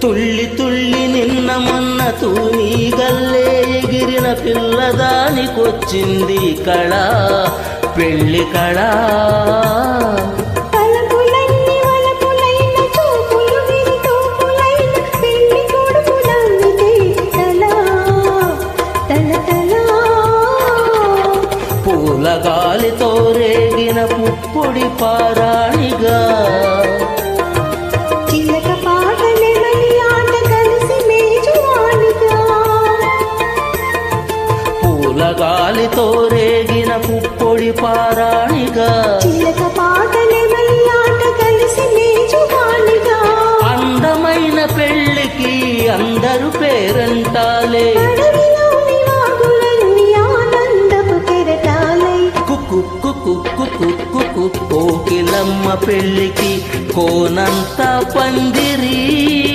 తుళ్ళి తుళ్ళి నిన్న మొన్న తూనీ గల్లే ఎగిరిన పిల్లదానికొచ్చింది కళ పెళ్ళి కళ. పూల గాలితో రేగిన పుప్పొడి పారాణిగా గాలితో రేగిన పుప్పొడి పారాణిగా చిలక పాటలెమని ఆట కలిసి మేజువాణిగా. అందమైన పెళ్ళికి అందరు పేరంటాలే. కోకిలమ్మ పెళ్ళికి కోనంత పందిరి.